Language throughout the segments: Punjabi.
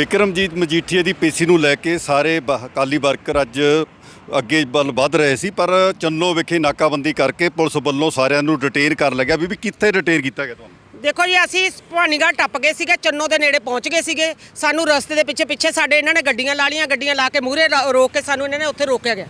ਵਿਕਰਮਜੀਤ ਮਜੀਠੀਏ ਦੀ ਪੇਸ਼ੀ ਨੂੰ ਲੈ ਕੇ ਸਾਰੇ ਬ- ਅਕਾਲੀ ਵਰਕਰ ਅੱਜ ਅੱਗੇ ਵੱਲ ਵੱਧ ਰਹੇ ਸੀ, ਪਰ ਚੰਨੋ ਵਿਖੇ ਨਾਕਾਬੰਦੀ ਕਰਕੇ ਪੁਲਿਸ ਵੱਲੋਂ ਸਾਰਿਆਂ ਨੂੰ ਡਿਟੇਨ ਕਰ ਲੱਗਿਆ ਵੀ ਕਿੱਥੇ ਡਿਟੇਨ ਕੀਤਾ ਗਿਆ ਤੁਹਾਨੂੰ? ਦੇਖੋ ਜੀ, ਅਸੀਂ ਭਵਾਨੀਗੜ੍ਹ ਟੱਪ ਗਏ ਸੀਗੇ, ਚੰਨੋ ਦੇ ਨੇੜੇ ਪਹੁੰਚ ਗਏ ਸੀਗੇ। ਸਾਨੂੰ ਰਸਤੇ ਦੇ ਪਿੱਛੇ ਪਿੱਛੇ ਸਾਡੇ ਇਹਨਾਂ ਨੇ ਗੱਡੀਆਂ ਲਾ ਲਈਆਂ, ਗੱਡੀਆਂ ਲਾ ਕੇ ਮੂਹਰੇ ਰੋਕ ਕੇ ਸਾਨੂੰ ਇਹਨਾਂ ਨੇ ਉੱਥੇ ਰੋਕਿਆ ਗਿਆ।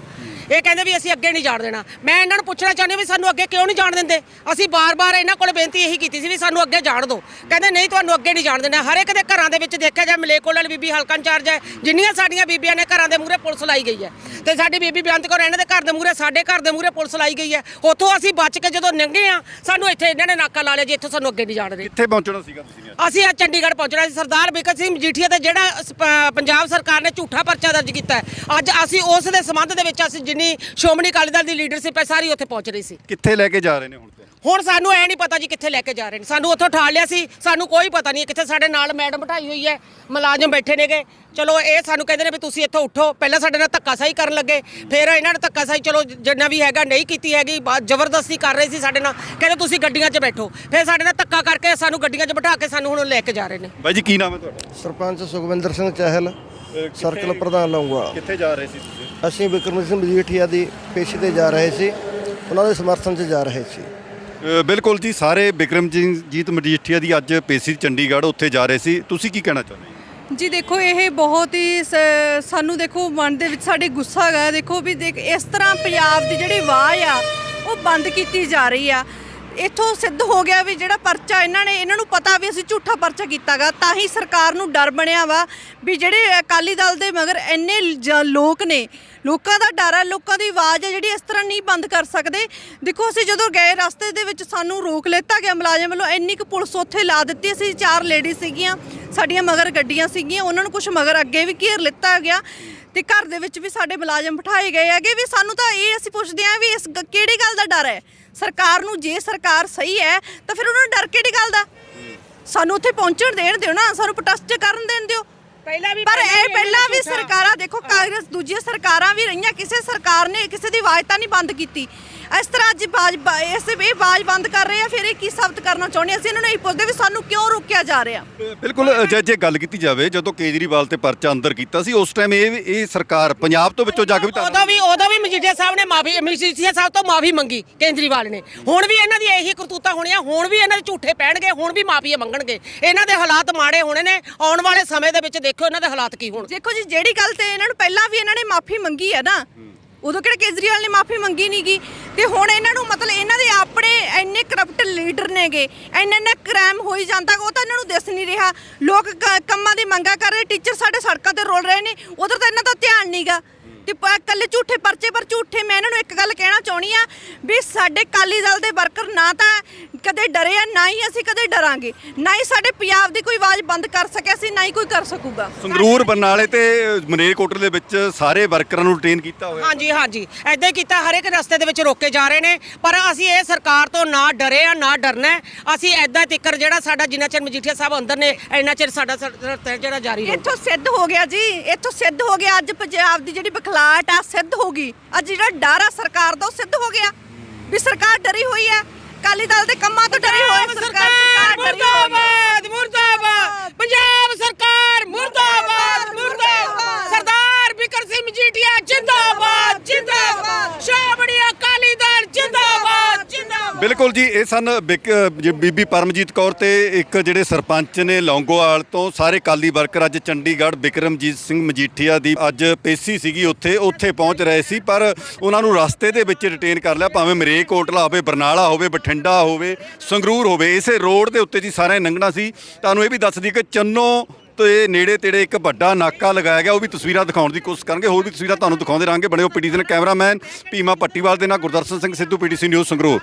ਇਹ ਕਹਿੰਦੇ ਵੀ ਅਸੀਂ ਅੱਗੇ ਨਹੀਂ ਜਾਣ ਦੇਣਾ। ਮੈਂ ਇਹਨਾਂ ਨੂੰ ਪੁੱਛਣਾ ਚਾਹੁੰਦੀ ਹਾਂ ਵੀ ਸਾਨੂੰ ਅੱਗੇ ਕਿਉਂ ਨਹੀਂ ਜਾਣ ਦਿੰਦੇ? ਅਸੀਂ ਬਾਰ-ਬਾਰ ਇਹਨਾਂ ਕੋਲ ਬੇਨਤੀ ਇਹੀ ਕੀਤੀ ਸੀ ਵੀ ਸਾਨੂੰ ਅੱਗੇ ਜਾਣ ਦਿਓ। ਕਹਿੰਦੇ ਨਹੀਂ ਤੁਹਾਨੂੰ ਅੱਗੇ ਨਹੀਂ ਜਾਣ ਦੇਣਾ। ਹਰ ਇੱਕ ਦੇ ਘਰਾਂ ਦੇ ਵਿੱਚ ਦੇਖਿਆ ਜਾ ਮਲੇਕੋਲ ਵਾਲੀ ਬੀਬੀ ਹਲਕਾ ਇੰਚਾਰਜ ਹੈ ਜਿੰਨੀਆਂ ਸਾਡੀਆਂ ਬੀਬੀਆਂ ਨੇ ਘਰਾਂ ਦੇ ਮੂਹਰੇ ਪੁਲਿਸ ਲਾਈ ਗਈ ਹੈ। ਤੇ ਸਾਡੀ ਬੀਬੀ ਬੇਅੰਤ ਕੌਰ ਇਹਨਾਂ ਦੇ ਘਰ ਦੇ ਮੂਹਰੇ ਸਾਡੇ ਘਰ ਦੇ ਮੂਹਰੇ ਪੁਲਿਸ ਲਾਈ ਗਈ ਹੈ। ਉੱਥੋਂ ਅਸੀਂ ਬਚ ਕੇ ਜਦੋਂ ਲੰਘੇ ਆ ਸਾਨੂੰ ਇੱਥੇ ਇਹਨਾਂ ਨੇ ਨਾਕਾ ਲਾ ਲਿਆ ਜੀ ਇੱਥੋਂ ਸਾਨੂੰ ਅੱਗੇ ਨਹੀਂ ਜਾਣ ਦੇ ਕਿੱਥੇ ਪਹੁੰਚਣਾ ਸੀਗਾ ਤੁਸੀਂ? ਅਸੀਂ ਅੱਜ ਚੰਡੀਗੜ੍ਹ ਪਹੁੰਚਣਾ ਸੀ। ਸਰਦਾਰ ਬਿਕਰ ਸਿੰਘ ਮਜੀਠੀਆ ਤੇ ਜਿਹੜਾ ਪੰਜਾਬ ਸਰਕਾਰ ਨੇ ਝੂਠਾ ਪਰਚਾ ਦਰਜ ਕੀਤਾ ਅੱਜ ਅਸੀਂ ਉਸ ਦੇ ਸੰਬੰਧ ਦੇ ਵਿੱਚ ਅਸੀਂ ਜਿੰਨੀ ਸ਼੍ਰੋਮਣੀ ਅਕਾਲੀ ਦਲ ਦੀ ਲੀਡਰਸ਼ਿਪ ਹੈ, ਸਾਰੀ ਉੱਥੇ ਪਹੁੰਚ ਰਹੀ ਸੀ। ਕਿੱਥੇ ਲੈ ਕੇ ਜਾ ਰਹੇ ਨੇ ਹੁਣ? ਹੁਣ ਸਾਨੂੰ ਐ ਨਹੀਂ ਪਤਾ ਜੀ ਕਿੱਥੇ ਲੈ ਕੇ ਜਾ ਰਹੇ ਨੇ। ਸਾਨੂੰ ਉੱਥੋਂ ਠਾਲ ਲਿਆ ਸੀ ਸਾਨੂੰ ਕੋਈ ਪਤਾ ਨਹੀਂ ਕਿੱਥੇ ਸਾਡੇ ਨਾਲ ਮੈਡਮ ਬਿਠਾਈ ਹੋਈ ਹੈ ਮੁਲਾਜ਼ਮ ਬੈਠੇ ਨੇਗੇ। ਚਲੋ ਇਹ ਸਾਨੂੰ ਕਹਿੰਦੇ ਨੇ ਵੀ ਤੁਸੀਂ ਇੱਥੋਂ ਉੱਠੋ ਪਹਿਲਾਂ ਸਾਡੇ ਨਾਲ ਧੱਕਾਸ਼ਾਹੀ ਕਰਨ ਲੱਗੇ ਫਿਰ ਇਹਨਾਂ ਨੇ ਧੱਕਾਸ਼ਾਹੀ ਚਲੋ ਜਿੰਨਾ ਵੀ ਹੈਗਾ ਨਹੀਂ ਕੀਤੀ ਹੈਗੀ ਜ਼ਬਰਦਸਤੀ ਕਰ ਰਹੇ ਸੀ ਸਾਡੇ ਨਾਲ। ਕਹਿੰਦੇ ਤੁਸੀਂ ਗੱਡੀਆਂ 'ਚ ਬੈਠੋ ਫਿਰ ਸਾਡੇ ਨਾਲ ਧੱਕਾ ਕਰਕੇ ਸਾਨੂੰ ਗੱਡੀਆਂ 'ਚ ਬਿਠਾ ਕੇ ਸਾਨੂੰ ਹੁਣ ਲੈ ਕੇ ਜਾ ਰਹੇ ਨੇ। ਬਾਈ ਜੀ ਕੀ ਨਾਮ ਹੈ ਤੁਹਾਡਾ? ਸਰਪੰਚ ਸੁਖਵਿੰਦਰ ਸਿੰਘ ਚਹਿਲ ਸਰਕਲ ਪ੍ਰਧਾਨ ਲਾਉਂਗਾ। ਕਿੱਥੇ ਜਾ ਰਹੇ ਸੀ ਤੁਸੀਂ? ਅਸੀਂ ਵਿਕਰਮ ਸਿੰਘ ਮਜੀਠੀਆ ਦੀ ਪੇਸ਼ੀ ਤੇ ਜਾ ਰਹੇ ਸੀ ਉਹਨਾਂ ਦੇ ਸਮਰਥਨ 'ਚ ਜਾ ਰਹੇ ਸੀ। ਬਿਲਕੁਲ ਜੀ, ਸਾਰੇ ਬਿਕਰਮਜੀਤ ਮਜੀਠੀਆ ਦੀ ਅੱਜ ਪੇਸ਼ੀ ਚੰਡੀਗੜ੍ਹ ਉੱਥੇ ਜਾ ਰਹੇ ਸੀ। ਤੁਸੀਂ ਕੀ ਕਹਿਣਾ ਚਾਹੁੰਦੇ ਹੋ? ਜੀ ਦੇਖੋ, ਇਹ ਬਹੁਤ ਹੀ ਸ- ਸਾਨੂੰ ਦੇਖੋ, ਮਨ ਦੇ ਵਿੱਚ ਸਾਡੇ ਗੁੱਸਾ ਹੈਗਾ। ਦੇਖੋ ਵੀ ਦੇਖ, ਇਸ ਤਰ੍ਹਾਂ ਪੰਜਾਬ ਦੀ ਜਿਹੜੀ ਆਵਾਜ਼ ਆ, ਉਹ ਬੰਦ ਕੀਤੀ ਜਾ ਰਹੀ ਆ। ਇੱਥੋਂ ਸਿੱਧ ਹੋ ਗਿਆ ਵੀ ਜਿਹੜਾ ਪਰਚਾ ਇਹਨਾਂ ਨੇ, ਇਹਨਾਂ ਨੂੰ ਪਤਾ ਵੀ ਅਸੀਂ ਝੂਠਾ ਪਰਚਾ ਕੀਤਾਗਾ, ਤਾਂ ਹੀ ਸਰਕਾਰ ਨੂੰ ਡਰ ਬਣਿਆ ਵਾ ਵੀ ਜਿਹੜੇ ਅਕਾਲੀ ਦਲ ਦੇ ਮਗਰ ਇੰਨੇ ਜ- ਲੋਕ ਨੇ, ਲੋਕਾਂ ਦਾ ਡਰ ਹੈ, ਲੋਕਾਂ ਦੀ ਆਵਾਜ਼ ਹੈ ਜਿਹੜੀ ਇਸ ਤਰ੍ਹਾਂ ਨਹੀਂ ਬੰਦ ਕਰ ਸਕਦੇ। ਦੇਖੋ, ਅਸੀਂ ਜਦੋਂ ਗਏ ਰਸਤੇ ਦੇ ਵਿੱਚ ਸਾਨੂੰ ਰੋਕ ਲਿੱਤਾ ਗਿਆ ਮੁਲਾਜ਼ਮ ਵੱਲੋਂ, ਇੰਨੀ ਕੁ ਪੁਲਿਸ ਉੱਥੇ ਲਾ ਦਿੱਤੀ, ਅਸੀਂ ਚਾਰ ਲੇਡੀ ਸੀਗੀਆਂ। ਸਾਡੀਆਂ ਮਗਰ ਗੱਡੀਆਂ ਸੀਗੀਆਂ ਉਹਨਾਂ ਨੂੰ ਕੁਝ ਮਗਰ ਅੱਗੇ ਵੀ ਘੇਰ ਲਿੱਤਾ ਗਿਆ ਤੇ ਘਰ ਦੇ ਵਿੱਚ ਵੀ ਸਾਡੇ ਮੁਲਾਜ਼ਮ ਬਿਠਾਏ ਗਏ ਹੈਗੇ ਵੀ ਸਾਨੂੰ ਤਾਂ ਇਹ ਅਸੀਂ ਪੁੱਛਦੇ ਆਂ ਵੀ ਇਸ ਗ- ਕਿਹੜੀ ਗੱਲ ਦਾ ਡਰ ਹੈ? ਸਰਕਾਰ ਨੂੰ ਜੇ ਸਰਕਾਰ ਸਹੀ ਹੈ ਤਾਂ ਫਿਰ ਉਹਨਾਂ ਨੂੰ ਡਰ ਕਿਹੜੀ ਗੱਲ ਦਾ? ਸਾਨੂੰ ਉੱਥੇ ਪਹੁੰਚਣ ਦੇਣ ਦਿਓ ਨਾ ਸਾਨੂੰ ਪ੍ਰੋਟੈਸਟ ਕਰਨ ਦੇਣ ਦਿਓ। ਪਹਿਲਾਂ ਵੀ ਪਰ ਇਹ ਪਹਿਲਾਂ ਵੀ ਸਰਕਾਰਾਂ ਦੇਖੋ ਕਾਂਗਰਸ ਦੂਜੀਆਂ ਸਰਕਾਰਾਂ ਵੀ ਰਹੀਆਂ ਕਿਸੇ ਸਰਕਾਰ ਨੇ ਕਿਸੇ ਦੀ ਆਵਾਜ਼ ਤਾਂ ਨਹੀਂ ਬੰਦ ਕੀਤੀ। ਇਸ ਤਰ੍ਹਾਂ ਅੱਜ ਬਾਜ ਇਸ ਇਹ ਆਵਾਜ਼ ਬੰਦ ਕਰ ਰਹੇ ਆ ਫਿਰ ਇਹ ਕੀ ਸਾਬਤ ਕਰਨਾ ਚਾਹੁੰਦੇ ਆ? ਅਸੀਂ ਇਹਨਾਂ ਨੂੰ ਇਹ ਪੁੱਛਦੇ ਵੀ ਸਾਨੂੰ ਕਿਉਂ ਰੋਕਿਆ ਜਾ ਰਿਹਾ? ਬਿਲਕੁਲ ਅ, ਜੇ ਜੇ ਗੱਲ ਕੀਤੀ ਜਾਵੇ ਜਦੋਂ ਕੇਜਰੀਵਾਲ ਤੇ ਪਰਚਾ ਅੰਦਰ ਕੀਤਾ ਸੀ ਉਸ ਟਾਈਮ ਇਹ ਇਹ ਸਰਕਾਰ ਪੰਜਾਬ ਤੋਂ ਵਿੱਚੋਂ ਜਾ ਕੇ ਵੀ ਉਦੋਂ ਵੀ ਉਦੋਂ ਵੀ ਮਜੀਠੀਆ ਸਾਹਿਬ ਨੇ ਮਾਫੀ ਮਜੀਠੀਆ ਸਾਹਿਬ ਤੋਂ ਮਾਫੀ ਮੰਗੀ ਕੇਜਰੀਵਾਲ ਨੇ। ਹੁਣ ਵੀ ਇਹਨਾਂ ਦੀ ਇਹੀ ਕਰਤੂਤਾਂ ਹੋਣੀਆਂ ਹੁਣ ਵੀ ਇਹਨਾਂ ਦੇ ਝੂਠੇ ਪੈਣਗੇ ਹੁਣ ਵੀ ਮਾਫੀ ਮੰਗਣਗੇ। ਇਹਨਾਂ ਦੇ ਹਾਲਾਤ ਮਾੜੇ ਹੋਣੇ ਨੇ ਆਉਣ ਵਾਲੇ ਸਮੇਂ ਦੇ ਵਿੱਚ ਦੇਖਿਓ ਇਹਨਾਂ ਦੇ ਹਾਲਾਤ ਕੀ ਹੋਣ। ਦੇਖੋ ਜੀ ਜਿਹੜੀ ਗੱਲ ਤੇ ਇਹਨਾਂ ਨੂੰ ਪਹਿਲਾਂ ਵੀ ਇਹਨਾਂ ਨੇ ਮਾਫੀ ਮੰਗੀ ਹੈ ਨਾ ਉਦੋਂ ਕਿਹੜਾ ਕੇਜਰੀਵਾਲ ਨੇ ਮਾਫੀ ਮੰਗੀ ਨਹੀਂਗੀ ਤੇ ਹੁਣ ਇਹਨਾਂ ਨੂੰ ਮਤਲਬ ਇਹਨਾਂ ਦੇ ਆਪਣੇ ਇੰਨੇ ਕਰਪਟ ਲੀਡਰ ਨੇਗੇ, ਇੰਨਾ ਇੰਨਾ ਕ੍ਰਾਈਮ ਹੋਈ ਜਾਂਦਾ, ਉਹ ਤਾਂ ਇਹਨਾਂ ਨੂੰ ਦਿਸ ਨਹੀਂ ਰਿਹਾ। ਲੋਕ ਕ- ਕੰਮਾਂ ਦੀ ਮੰਗਾ ਕਰ ਰਹੇ ਟੀਚਰ ਸਾਡੇ ਸੜਕਾਂ ਤੇ ਰੋਲ ਰਹੇ ਨੇ, ਉਧਰ ਤਾਂ ਇਹਨਾਂ ਦਾ ਧਿਆਨ ਨਹੀਂਗਾ ਤੇ ਪ- ਕੱਲੇ ਝੂਠੇ ਪਰਚੇ ਪਰ ਝੂਠੇ ਮੈਂ ਇਹਨਾਂ ਨੂੰ ਇੱਕ ਗੱਲ ਕਹਿਣਾ ਚਾਹਣੀ ਆ ਵੀ ਸਾਡੇ ਕਾਲੀ ਦਲ ਦੇ ਵਰਕਰ ਨਾ ਤਾਂ ਕਦੇ ਡਰੇ ਆ ਨਾ ਹੀ ਅਸੀਂ ਕਦੇ ਡਰਾਂਗੇ। ਨਾ ਹੀ ਸਾਡੇ ਪੰਜਾਬ ਦੀ ਕੋਈ ਆਵਾਜ਼ ਬੰਦ ਕਰ ਸਕਿਆ ਸੀ ਨਾ ਹੀ ਕੋਈ ਕਰ ਸਕੂਗਾ। ਸੰਗਰੂਰ ਬਰਨਾਲੇ ਤੇ ਮਨੇਰਕੋਟਲੇ ਦੇ ਵਿੱਚ ਸਾਰੇ ਵਰਕਰਾਂ ਨੂੰ ਡਿਟੇਨ ਕੀਤਾ ਹੋਇਆ। ਹਾਂਜੀ ਹਾਂਜੀ। ਐਦਾਂ ਹੀ ਕੀਤਾ ਹਰ ਇੱਕ ਰਸਤੇ ਦੇ ਵਿੱਚ ਰੋਕੇ ਜਾ ਰਹੇ ਨੇ। ਪਰ ਅਸੀਂ ਇਹ ਸਰਕਾਰ ਤੋਂ ਨਾ ਡਰੇ ਆ ਨਾ ਡਰਨਾ। ਅਸੀਂ ਐਦਾਂ ਤਿੱਕਰ ਜਿਹੜਾ ਸਾਡਾ ਜਿੰਨਾ ਚਿਰ ਮਜੀਠੀਆ ਸਾਹਿਬ ਅੰਦਰ ਨੇ ਇੰਨਾ ਚਿਰ ਸਾਡਾ ਜਿਹੜਾ ਜਾਰੀ ਰਹੂ ਇੱਥੋਂ ਸਿੱਧ ਹੋ ਗਿਆ ਜੀ ਇੱਥੋਂ ਸਿੱਧ ਹੋ ਗਿਆ। ਅੱਜ ਪੰਜਾਬ ਦੀ ਜਿਹੜੀ ਪਲਾਟ ਆ, ਸਿੱਧ ਹੋ ਗਈ। ਅੱਜ ਜਿਹੜਾ ਡਰ ਆ ਸਰਕਾਰ ਦਾ ਉਹ ਸਿੱਧ ਹੋ ਗਿਆ। ਵੀ ਸਰਕਾਰ ਡਰੀ ਹੋਈ ਹੈ। ਕਾਲੀ ਦਲ ਦੇ ਕੰਮਾਂ ਤੋਂ ਡਰੀ ਹੋਈ ਸਰਕਾਰ ਸਰਕਾਰ ਡਰੀ ਹੋਈ ਹੈ ਮੁਰਦਾਬਾਦ ਮੁਰਦਾਬਾਦ ਪੰਜਾਬ ਸਰਕਾਰ ਮੁਰਦਾਬਾਦ ਮੁਰਦਾਬਾਦ ਸਰਦਾਰ ਬਿਕਰ ਸਿੰਘ ਮਜੀਠੀਆ ਜਿੰਦਾਬਾਦ ਜਿੰਦਾਬਾਦ ਸ਼੍ਰੋਮਣੀ ਅਕਾਲੀ ਦਲ ਜਿੰਦਾਬਾਦ ਜਿੰਦਾਬਾਦ ਬਿਲਕੁਲ ਜੀ, ਇਹ ਸਨ ਬਿਕ- ਜੀ ਬੀਬੀ ਪਰਮਜੀਤ ਕੌਰ ਤੇ ਇੱਕ ਜਿਹੜੇ ਸਰਪੰਚ ਨੇ ਲੌਂਗੋਵਾਲ ਤੋਂ ਸਾਰੇ ਕਾਲੀ ਵਰਕਰ, ਅੱਜ ਚੰਡੀਗੜ੍ਹ ਬਿਕਰਮਜੀਤ ਸਿੰਘ ਮਜੀਠੀਆ ਦੀ ਅੱਜ ਪੇਸ਼ੀ ਸੀਗੀ ਉੱਥੇ ਉੱਥੇ ਪਹੁੰਚ ਰਹੇ ਸੀ, ਪਰ ਉਹਨਾਂ ਨੂੰ ਰਸਤੇ ਦੇ ਵਿੱਚ ਡਿਟੇਨ ਕਰ ਲਿਆ, ਭਾਵੇਂ ਮਰੇਕੋਟਲਾ ਹੋਵੇ, ਬਰਨਾਲਾ ਹੋਵੇ, ਬਠਿੰਡਾ ਹੋਵੇ, ਸੰਗਰੂਰ ਹੋਵੇ, ਇਸੇ ਰੋਡ ਦੇ ਉੱਤੇ ਜੀ ਸਾਰਿਆਂ ਨੇ ਲੰਘਣਾ ਸੀ। ਤੁਹਾਨੂੰ ਇਹ ਵੀ ਦੱਸ ਦਈਏ ਕਿ ਚੰਨੋ ਤੇ ਨੇੜੇ ਤੇੜੇ ਇੱਕ ਵੱਡਾ ਨਾਕਾ ਲਗਾਇਆ ਗਿਆ, ਉਹ ਵੀ ਤਸਵੀਰਾਂ ਦਿਖਾਉਣ ਦੀ ਕੋਸ਼ਿਸ਼ ਕਰਾਂਗੇ ਹੋਰ ਵੀ ਤਸਵੀਰਾਂ ਤੁਹਾਨੂੰ ਦਿਖਾਉਂਦੇ ਰਹਾਂਗੇ। ਬਣੇ ਹੋ ਪੀਟੀਸੀ ਕੈਮਰਾਮੈਨ ਭੀਮਾ ਪੱਟੀਵਾਲ ਦੇ ਨਾਲ ਗੁਰਦਰਸ਼ਨ ਸਿੰਘ ਸਿੱਧੂ, ਪੀਟੀਸੀ ਨਿਊਜ਼ ਸੰਗਰੂਰ।